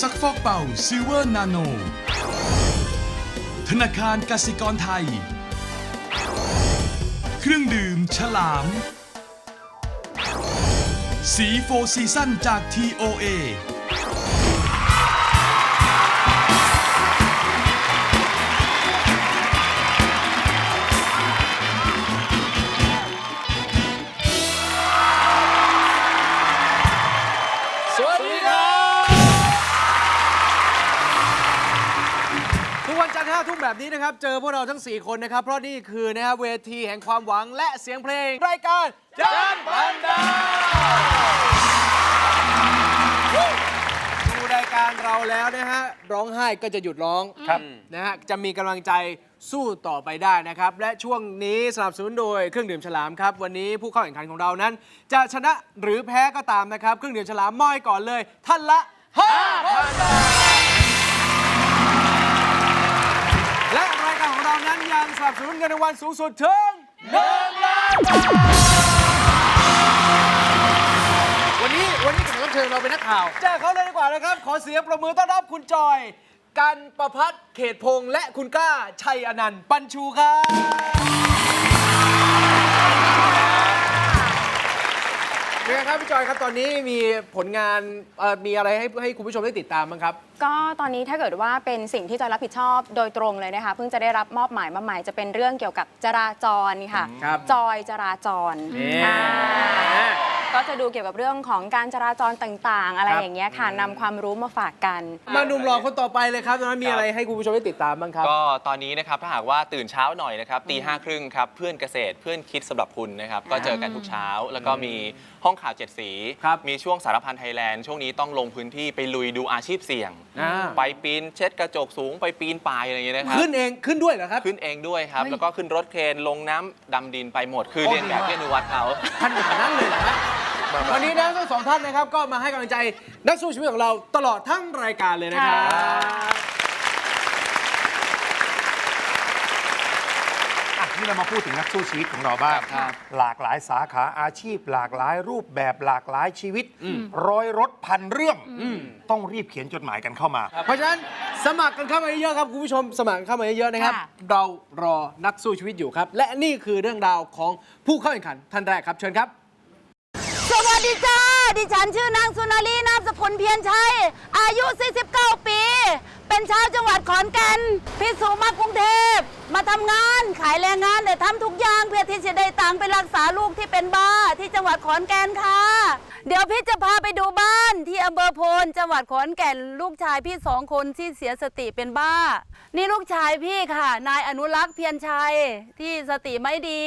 ซักฟอกเป่าซิลเวอร์นาโน ธนาคารกสิกรไทย เครื่องดื่มฉลาม สีโฟซีซั่นจาก TOA แบบนี้นะครับ เจอพวกเราทั้ง 4 คนนะครับ เพราะนี่คือนะครับเวทีแห่งความหวังและเสียงเพลง รายการจันพันดาวดูรายการเราแล้วนะฮะ ร้องไห้ก็จะหยุดร้องครับนะฮะ จะมีกำลังใจสู้ต่อไปได้นะครับ และช่วงนี้สนับสนุนโดยเครื่องดื่มฉลามครับ วันนี้ผู้เข้าแข่งขันของเรานั้น จะชนะหรือแพ้ก็ตามนะครับ เครื่องดื่มฉลามมอยก่อนเลยท่านละ5,000บาท สนับสนุนเงินรางวัลสูงสุดถึง1ล้านบาทวันนี้วันนี้แขกรับเชิญเราเป็นนักข่าว แจ้งเขาเลยดีกว่านะครับ ขอเสียงประมือต้อนรับคุณจอย กันประพัฒน์เขตพงษ์และคุณกล้าชัยอนันต์ปัญชูครับ ครับพี่จอยครับตอนนี้มีผลงานเอ่อมีอะไรให้ให้คุณผู้ชมได้ติดตามบ้างครับ ก็ตอนนี้ถ้าเกิดว่าเป็นสิ่งที่จอยรับผิดชอบโดยตรงเลยนะคะเพิ่งจะได้รับมอบหมายมาใหม่จะเป็นเรื่องเกี่ยวกับจราจรค่ะ ครับ จอยจราจรนี่ อ่า ก็จะดูเกี่ยวกับเรื่องของการจราจรต่างๆ อะไรครับอย่างเงี้ยค่ะนำความรู้มาฝากกัน มาหนุ่มหล่อคนต่อไปเลยครับตอนนั้นมีครับอะไรให้คุณผู้ชมได้ติดตามบ้างครับ ก็ตอนนี้นะครับถ้าหากว่าตื่นเช้าหน่อยนะครับตีห้าครึ่งครับเพื่อนเกษตรเพื่อนคิดสำหรับคุณนะครับก็เจอกันทุกเช้า แล้วก็มีห้องข่าวเจ็ดสี ครับมีช่วงสารพันไทยแลนด์ช่วงนี้ต้องลงพื้นที่ไปลุยดูอาชีพเสี่ยง อ่า ไปปีนเช็ดกระจกสูงไปปีนป่ายอะไรอย่างเงี้ยนะครับ ขึ้นเองขึ้นด้วยเหรอครับขึ้นเองด้วยครับเฮ้ยแล้วก็ขึ้นรถเครนลงน้ำดำดินไปหมด คือโอ้เรียนแบบดีมากพี่อนุวัฒน์เขาท่านขนาดนั้นเลยนะฮะ วันนี้นะทั้งสองท่านนะครับ ก็มาให้กำลังใจนักสู้ชีวิตของเราตลอดทั้งรายการเลยนะครับค่ะอะนี่เรามาพูดถึงนักสู้ชีวิตของเราบ้าง ครับหลากหลายสาขาอาชีพ หลากหลายรูปแบบหลากหลายชีวิต ร้อยรถพันเรื่อง ต้องรีบเขียนจดหมายกันเข้ามา เพราะฉะนั้นสมัครกันเข้ามาเยอะๆครับคุณผู้ชมสมัครเข้ามาเยอะๆนะครับ ค่ะ เรารอนักสู้ชีวิตอยู่ครับ และนี่คือเรื่องราวของผู้เข้าแข่งขันท่านแรกครับเชิญครับ สวัสดีจ้า ดิฉันชื่อนางสุนารีนามสกุลเพียรชัย อายุ 49 ปี เป็นชาวจังหวัดขอนแก่นพี่สูมากรุงเทพ มาทำงานขายแรงงานแต่ทำทุกอย่างเพื่อที่จะได้ตังค์ไปรักษาลูกที่เป็นบ้าที่จังหวัดขอนแก่นค่ะ เดี๋ยวพี่จะพาไปดูบ้านำเภอโพนจังหวัดขอนแก่นลูกชายพี่สองคนที่เสียสติเป็นบ้า นี่ลูกชายพี่ค่ะ นายอนุรักษ์เพียรชัยที่สติไม่ดี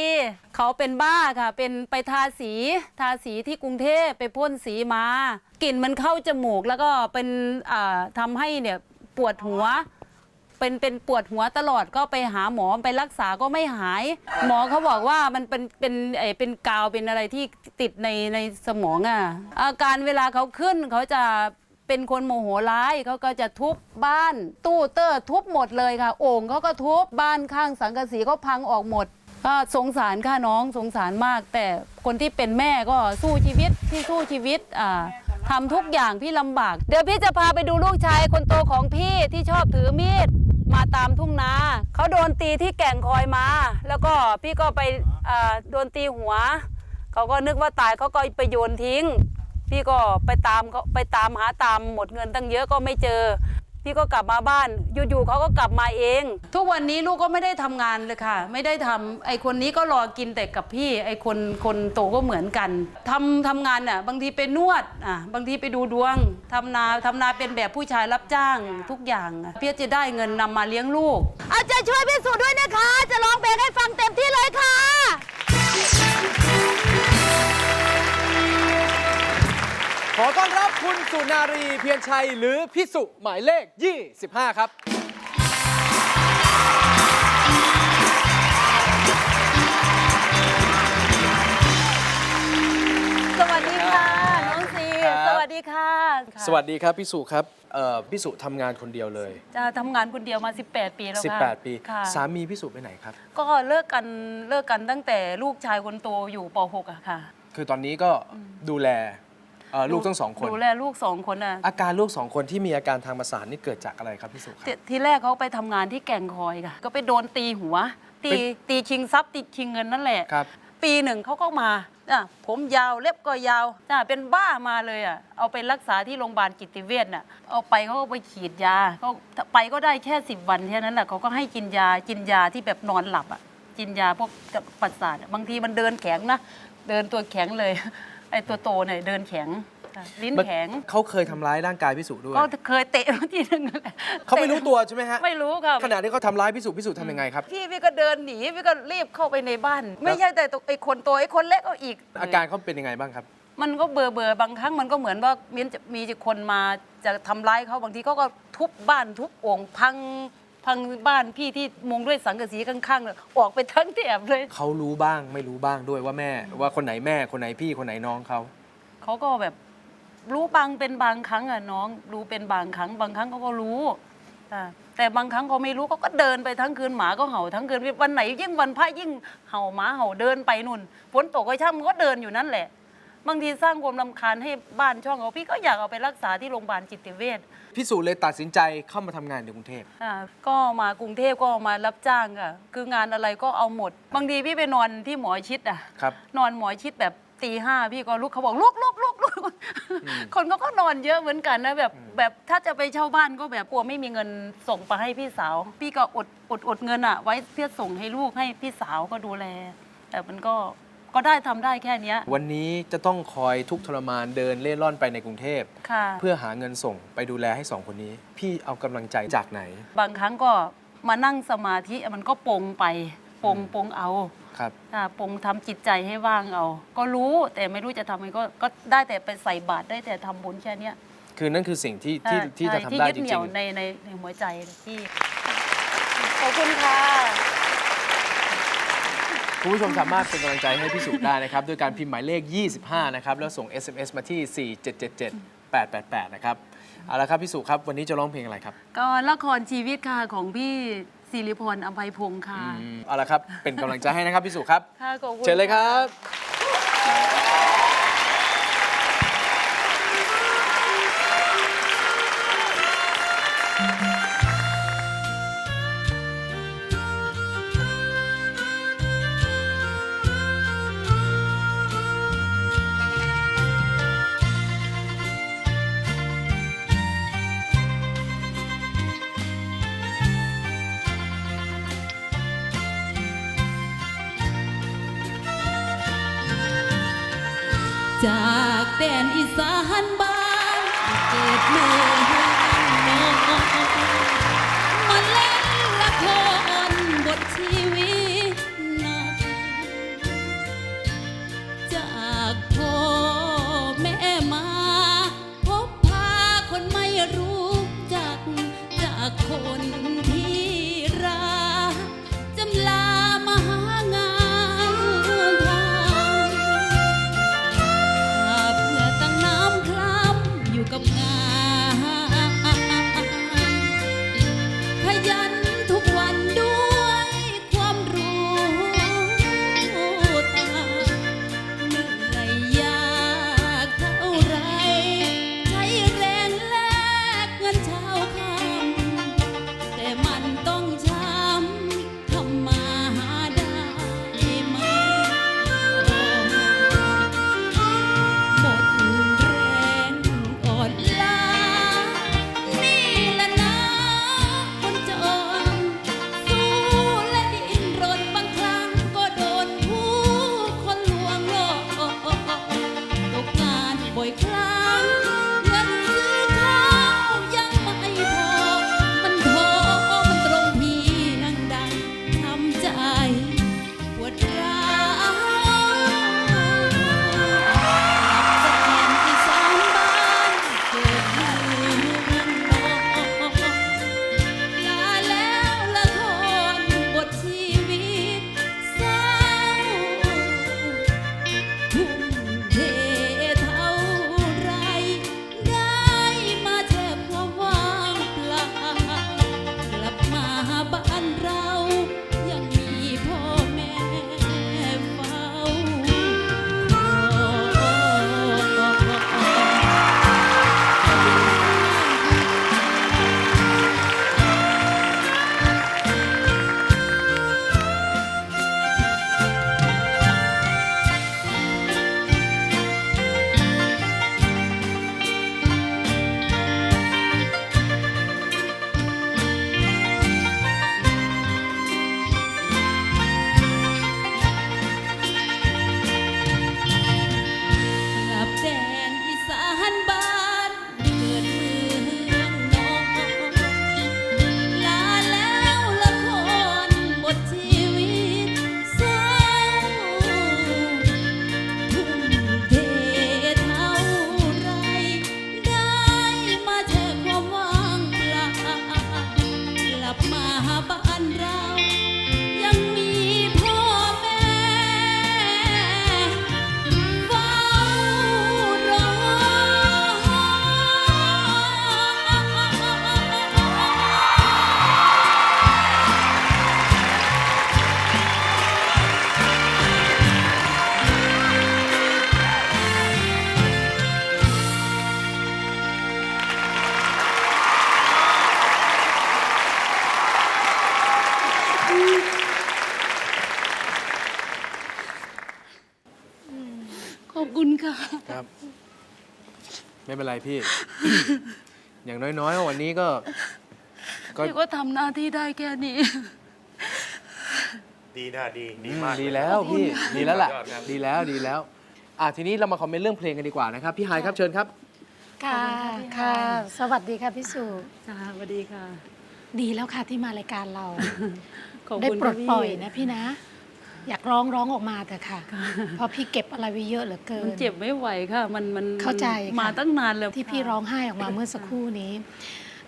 เขาเป็นบ้าค่ะ เป็นไปทาสีทาสีที่กรุงเทพไปพ่นสีมากลิ่นมันเข้าจมูกแล้วก็เป็นอ่าทำให้เนี่ยปวดหัว เป็นเป็นปวดหัวตลอดก็ไปหาหมอไปรักษาก็ไม่หาย หมอเขาบอกว่ามันเป็นเป็นเออเป็นกาวเป็นอะไรที่ติดในในสมองอะอาการเวลาเขาขึ้นเขาจะเป็นคนโมโหร้ายเขาก็จะทุบบ้าน ตู้เตอร์ทุบหมดเลยค่ะ โอ่งเขาก็ทุบบ้านข้างสังกะสีก็พังออกหมด ก็สงสารค่ะน้องสงสารมาก แต่คนที่เป็นแม่ก็สู้ชีวิตที่สู้ชีวิตอ่าทำทุกอย่างพี่ลำบาก เดี๋ยวพี่จะพาไปดูลูกชายคนโตของพี่ที่ชอบถือมีด มาตามทุ่งนาเขาโดนตีที่แก่งคอยมา แล้วก็พี่ก็ไปอ่าโดนตีหัว เขาก็นึกว่าตายเขาก็ไปโยนทิ้ง พี่ก็ไปตามเขาไปตามหาตามหมดเงินตั้งเยอะก็ไม่เจอ พี่ก็กลับมาบ้านอยู่ๆเขาก็กลับมาเอง ทุกวันนี้ลูกก็ไม่ได้ทำงานเลยค่ะ ไม่ได้ทำไอ้คนนี้ก็รอกินแต่กับพี่ ไอ้คนคนโตก็เหมือนกันทำทำงานน่ะบางทีไปนวดอะบางทีไปดูดวงทำนาทำนาเป็นแบบผู้ชายรับจ้างทุกอย่างอะเพื่อจะได้เงินนำมาเลี้ยงลูกอาจจะช่วยพี่สุด้วยนะคะ จะร้องเพลงให้ฟังเต็มที่เลยค่ะ ขอต้อนรับคุณสุนารีเพียรชัยหรือพี่สุหมายเลข 25 ครับ สวัสดีค่ะ น้องซีครับ สวัสดีค่ะสวัสดีครับพี่สุครับเอ่อพี่สุทำงานคนเดียวเลย จะทำงานคนเดียวมา 18 ปีแล้วค่ะ18 ปี ค่ะสามีพี่สุไปไหนครับ ก็เลิกกันเลิกกันตั้งแต่ลูกชายคนโตอยู่ป .6 อะค่ะ คือตอนนี้ก็ดูแล เอ่อลูกทั้งสองคน ดูแลลูกสองคนอะอาการลูกสองคนที่มีอาการทางประสาทนี่เกิดจากอะไรครับพี่สุครับททีแรกเขาไปทำงานที่แก่งคอยค่ะ ก็ไปโดนตีหัว ตีไปตีชิงทรัพย์ตีชิงเงินนั่นแหละ ครับ ปีหนึ่งเขาก็มาอะผมยาวเล็บก็ยาวอะเป็นบ้ามาเลยอะ เอาไปรักษาที่โรงพยาบาลจิตเวชน่ะ เอาไปเขาก็ไปฉีดยาเขาไปก็ได้แค่สิบวันแค่นั้นแหละเขาก็ให้กินยา กินยาที่แบบนอนหลับอะ กินยาพวกประสาทอะบางทีมันเดินแข็งนะ เดินตัวแข็งเลย ไอ้ตัวโตเนี่ยเดินแข็งอะลิ้นแข็ง เขาเคยทำร้ายร่างกายพี่สุด้วย ก็เคยเตะมาทีนึงนั่นแหละเขาไม่รู้ตัวใช่ไหมฮะไม่รู้ครับขณะที่เขาทำร้ายพี่สุพี่สุทำยังไงครับ พี่พี่ก็เดินหนีพี่ก็รีบเข้าไปในบ้าน ไม่ใช่แต่ตัวไอ้คนโตไอ้คนเล็กก็อีก อาการเขาเป็นยังไงบ้างครับ มันก็เบอร์เบอร์บางครั้งมันก็เหมือนว่ามีจะมีคนมาจะทำร้ายเขาบางทีเขาก็ทุบบ้านทุบโอ่งพัง พังบ้านพี่ที่มุงด้วยสังกะสีข้างๆเนี่ยออกไปทั้งแถบเลย เขารู้บ้างไม่รู้บ้างด้วยว่าแม่ ว่าคนไหนแม่คนไหนพี่คนไหนน้องเขา เขาก็แบบรู้บางเป็นบางครั้งอะน้องรู้เป็นบางครั้ง บางครั้งเขาก็รู้อ่าแต่บางครั้งเขาไม่รู้เขาก็เดินไปทั้งคืนหมาก็เห่าทั้งคืนวันไหนยิ่งวันพระยิ่งเห่าหมาเห่าเดินไปนู่นฝนตกก็ช่างมันก็เดินอยู่นั่นแหละ บางทีสร้างความรำคาญให้บ้านช่องเขาพี่ก็อยากเอาไปรักษาที่โรงพยาบาลจิตเวช พี่สุเลยตัดสินใจเข้ามาทำงานในกรุงเทพอ่าก็มากรุงเทพก็มารับจ้างค่ะ คืองานอะไรก็เอาหมด บางทีพี่ไปนอนที่หมอชิดอะ ครับ นอนหมอชิดแบบตีห้าพี่ก็ลุกเขาบอกลุกลุกลุกลุกคนเขาก็นอนเยอะเหมือนกันนะแบบแบบถ้าจะไปเช่าบ้านก็แบบกลัวไม่มีเงินส่งไปให้พี่สาว พี่ก็อดอดอดเงินอะ ไว้เพื่อส่งให้ลูกให้พี่สาวก็ดูแล แต่มันก็ ก็ได้ทำได้แค่เนี้ยวันนี้จะต้องคอยทุกข์ทรมานเดินเล่ร่อนไปในกรุงเทพ ค่ะ เพื่อหาเงินส่งไปดูแลให้สองคนนี้ พี่เอากำลังใจจากไหน บางครั้งก็มานั่งสมาธิมันก็ปลงไปปลงปลงเอาครับ อ่าปลงทำจิตใจให้ว่างเอา ก็รู้แต่ไม่รู้จะทำไงก็ก็ได้แต่ไปใส่บาตรได้แต่ทำบุญแค่เนี้ยคือนั่นคือสิ่งที่ที่ใช่ที่จะใช่ทำได้ยึจเหรินี่ยงวในในในหัวใจที่ ขอบคุณค่ะๆ คุณผู้ชมสามารถเป็นกำลังใจให้พี่สุได้นะครับ ด้วยการพิมพ์หมายเลข 25 นะครับ แล้วส่ง SMS มาที่ 4777888 นะครับ เอาละครับพี่สุครับ วันนี้จะร้องเพลงอะไรครับ ก็ละครชีวิตค่ะของพี่สิริพรอภัยพงศ์ค่ะอืมเอาละครับ เป็นกำลังใจให้นะครับพี่สุครับ ค่ะขอบคุณ เชิญเลยครับ จากแดนอีสานบ้านเกิดเมืองนอนมาเล่นละครบทชีวิต ค่ะ ครับ ไม่เป็นไรพี่ อย่างน้อยๆ วันนี้ก็ ก็ พี่ก็ทำหน้าที่ได้แค่นี้ ดีนะดีดีอืมมากดีแล้วพี่ดีแล้วล่ะยอดครับดีแล้วดีแล้ว อะทีนี้เรามาคอมเมนต์เรื่องเพลงกันดีกว่านะครับ พี่ไฮายครับเชิญครับ ค่ะ ค่ะ สวัสดีค่ะพี่สุจ้าสวัสดีค่ะ ดีแล้วค่ะที่มารายการเรา ขอบได้คุณปลดค่ะพี่ปล่อยนะพี่นะ อยากร้องร้องออกมาแต่ค่ะ เพราะพี่เก็บอะไรไว้เยอะเหลือเกิมันนเจ็บไม่ไหวค่ะ มันมันเข้าใจค่ะมาตั้งนานแล้วที่พี่ร้องไห้ออกมาเมื่อสักครู่นี้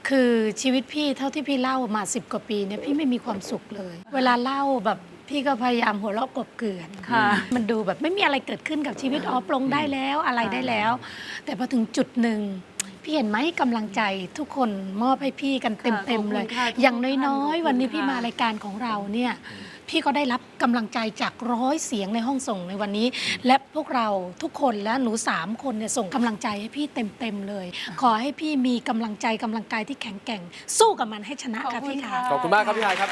คือชีวิตพี่เท่าที่พี่เล่ามาสิบกว่าปีเนี่ยพี่ไม่มีความสุขเลย เวลาเล่าแบบพี่ก็พยายามหัวเราะกบเกลื่อนค่ะมันดูแบบไม่มีอะไรเกิดขึ้นกับชีวิตอ๋อปลงได้แล้วอะไรได้แล้ว แต่พอถึงจุดหนึ่งพี่เห็นไหมกำลังใจทุกคนมอบให้พี่กันเต็มขเต็อบมคุณเลยค่ะอย่างทุกท่านน้อยขอบคุณๆวันนี้พี่ค่ะมารายการของเราเนี่ย พี่ก็ได้รับกำลังใจจากร้อยเสียงในห้องส่งในวันนี้ และพวกเราทุกคนและหนูสามคนเนี่ยส่งกำลังใจให้พี่เต็มๆเลย ขอให้พี่มีกำลังใจกำลังกายที่แข็งแกร่ง สู้กับมันให้ชนะค่ะพี่ค่ะ ขอบคุณมากครับพี่ไฮายครับ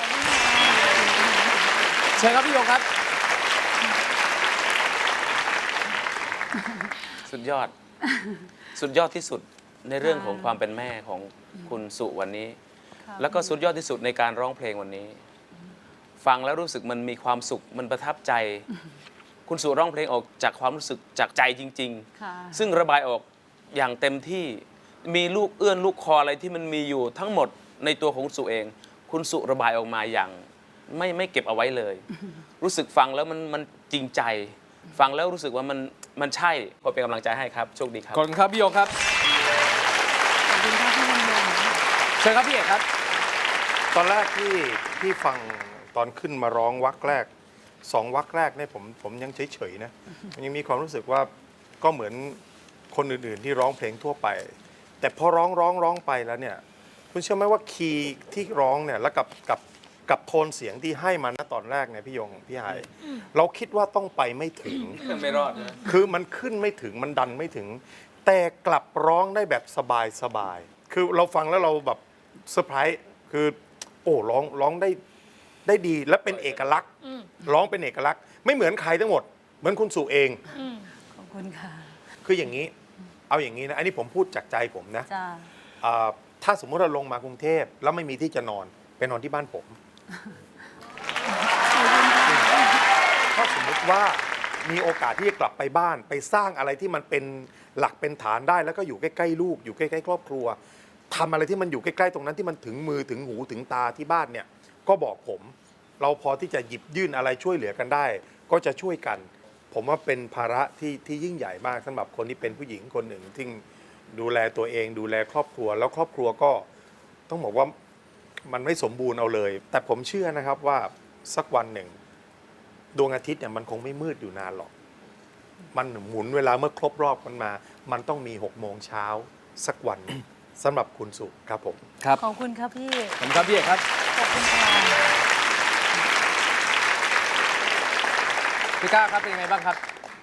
เชิญครับพี่โยงครับ สุดยอด สุดยอดที่สุดในเรื่องของความเป็นแม่ของคุณสุวันนี้ แล้วก็สุดยอดที่สุดในการร้องเพลงวันนี้ ฟังแล้วรู้สึกมันมีความสุขมันประทับใจ คุณสุร้องเพลงออกจากความรู้สึกจากใจจริงค่ะๆซึ่งระบายออกอย่างเต็มที่มีลูกเอื้อนลูกคออะไรที่มันมีอยู่ทั้งหมดในตัวของคุณสุเอง คุณสุระบายออกมาอย่าง ไม่ไม่เก็บเอาไว้เลย รู้สึกฟังแล้วมันมันจริงใจ ฟังแล้วรู้สึกว่ามันมันใช่ขอเป็นกำลังใจให้ครับโชคดีครับขอบคุณครับพี่โยงครับขอบคุณค่ะพี่ลำดวนเชิญครับพี่เอกครับ ตอนแรกที่ที่ฟัง ตอนขึ้นมาร้องวักแรกสองวักแรกเนี่ยผมผมยังเฉยๆนะมันยังมีความรู้สึกว่าก็เหมือนคนอื่นๆที่ร้องเพลงทั่วไป แต่พอร้องร้องร้องไปแล้วเนี่ย คุณเชื่อไหมว่าคีย์ที่ร้องเนี่ยแล้วกับกับกับโทนเสียงที่ให้มาณตอนแรกเนี่ยพี่ยงพี่ไฮายเราคิดว่าต้องไปไม่ถึง ไม่รอดนะคือมันขึ้นไม่ถึงมันดันไม่ถึง แต่กลับร้องได้แบบสบายสบายๆคือเราฟังแล้วเราแบบเซอร์ไพรส์คือ โอ้ร้องร้องได้ ได้ดีและเป็นเอกลักษณ์ร้องเป็นเอกลักษณ์ ไม่เหมือนใครทั้งหมด เหมือนคุณสู่เองขอบคุณค่ะคืออย่างนี้ เอาอย่างนี้นะ อันนี้ผมพูดจากใจผมนะจ้าอ่าถ้าสมมุติเราลงมากรุงเทพแล้วไม่มีที่จะนอนไปนอนที่บ้านผม ถ้าสมมุติว่ามีโอกาสที่จะกลับไปบ้าน ไปสร้างอะไรที่มันเป็นหลักเป็นฐานได้ แล้วก็อยู่ใกล้ๆลูกอยู่ใกล้ๆครอบครัวทำอะไรที่มันอยู่ใกล้ๆตรงนั้นที่มันถึงมือถึงหูถึงตาที่บ้านเนี่ย ก็บอกผม เราพอที่จะหยิบยื่นอะไรช่วยเหลือกันได้ ก็จะช่วยกัน ผมว่าเป็นภาระที่ที่ยิ่งใหญ่มากสำหรับคนที่เป็นผู้หญิงคนหนึ่งที่ดูแลตัวเอง ดูแลครอบครัว แล้วครอบครัวก็ต้องบอกว่ามันไม่สมบูรณ์เอาเลย แต่ผมเชื่อนะครับว่าสักวันหนึ่ง ดวงอาทิตย์เนี่ยมันคงไม่มืดอยู่นานหรอก มันหมุนเวลาเมื่อครบรอบมันมา มันต้องมี6โมงเช้าสักวันหนึ่งสำหรับคุณสุครับผม ครับขอบคุณครับพี่ขอบคุณครับพี่เอกครับขอบ คุณค่ะพี่ก้าวครับเป็นยังไงบ้างครับ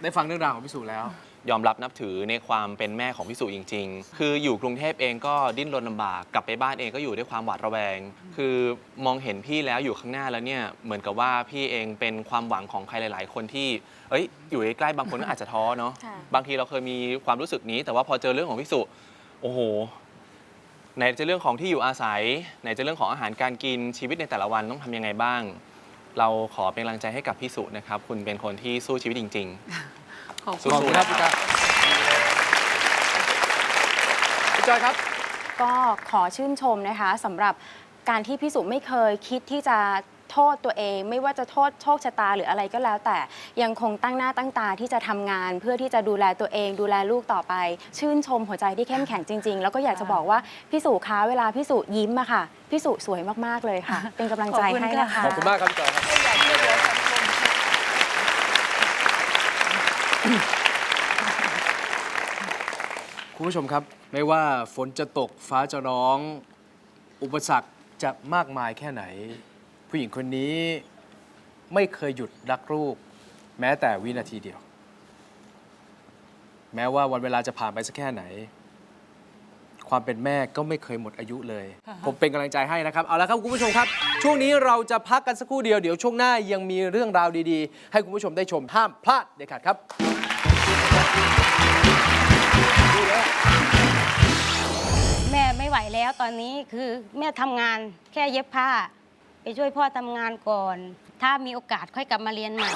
ได้ฟังเรื่องราวของพี่สุแล้ว ยอมรับนับถือในความเป็นแม่ของพี่สุจริง ๆ คืออยู่กรุงเทพเองก็ดิ้นรนลำบาก กลับไปบ้านเองก็อยู่ด้วยความหวาดระแวง คือมองเห็นพี่แล้วอยู่ข้างหน้าแล้วเนี่ย เหมือนกับว่าพี่เองเป็นความหวังของใครหลาย ๆ คนที่ เอ้ย อยู่ใกล้ๆบางคนก็อาจจะท้อเนาะ ค่ะ บางทีเราเคยมีความรู้สึกนี้ แต่ว่าพอเจอเรื่องของพี่สุ โอ้โห ไหนจะเรื่องของที่อยู่อาศัย ไหนจะเรื่องของอาหารการกินชีวิตในแต่ละวันต้องทำยังไงบ้าง เราขอเป็นกำลังใจให้กับพี่สุนะครับ คุณเป็นคนที่สู้ชีวิตจริงๆขอบขคุอบณคุณครับพี่ก้าวพี่จอยครับ ก็ขอชื่นชมนะคะสำหรับการที่พี่สุไม่เคยคิดที่จะ โทษตัวเอง ไม่ว่าจะโทษโชคชะตาหรืออะไรก็แล้ว แต่ยังคงตั้งหน้าตั้งตาที่จะทำงาน เพื่อที่จะดูแลตัวเอง ดูแลลูกต่อไป ชื่นชมหัวใจที่เข้มแข็งจริง ๆ แล้วก็อยากจะบอกว่าพี่สุคะเวลาพี่สุยิ้มอะค่ะพี่สุสวยมากๆเลยค่ะ เป็นกำลังใจให้นะคะขอบคุณมากครับพี่จอยครับคุณผู้ชมครับ ไม่ว่าฝนจะตกฟ้าจะร้อง อุปสรรคจะมากมายแค่ไหน ผู้หญิงคนนี้ไม่เคยหยุดรักลูก แม้แต่วินาทีเดียว แม้ว่าวันเวลาจะผ่านไปสักแค่ไหน ความเป็นแม่ก็ไม่เคยหมดอายุเลย ผมเป็นกำลังใจให้นะครับ เอาละครับคุณผู้ชมครับ ช่วงนี้เราจะพักกันสักครู่เดียวเดี๋ยวช่วงหน้ายังมีเรื่องราวดีๆ ให้คุณผู้ชมได้ชมห้ามพลาดเด็ดขาดครับอยู่แล้วแม่ไม่ไหวแล้วตอนนี้คือแม่ทำงานแค่เย็บผ้า ไปช่วยพ่อทำงานก่อนถ้ามีโอกาสค่อยกลับมาเรียนใหม่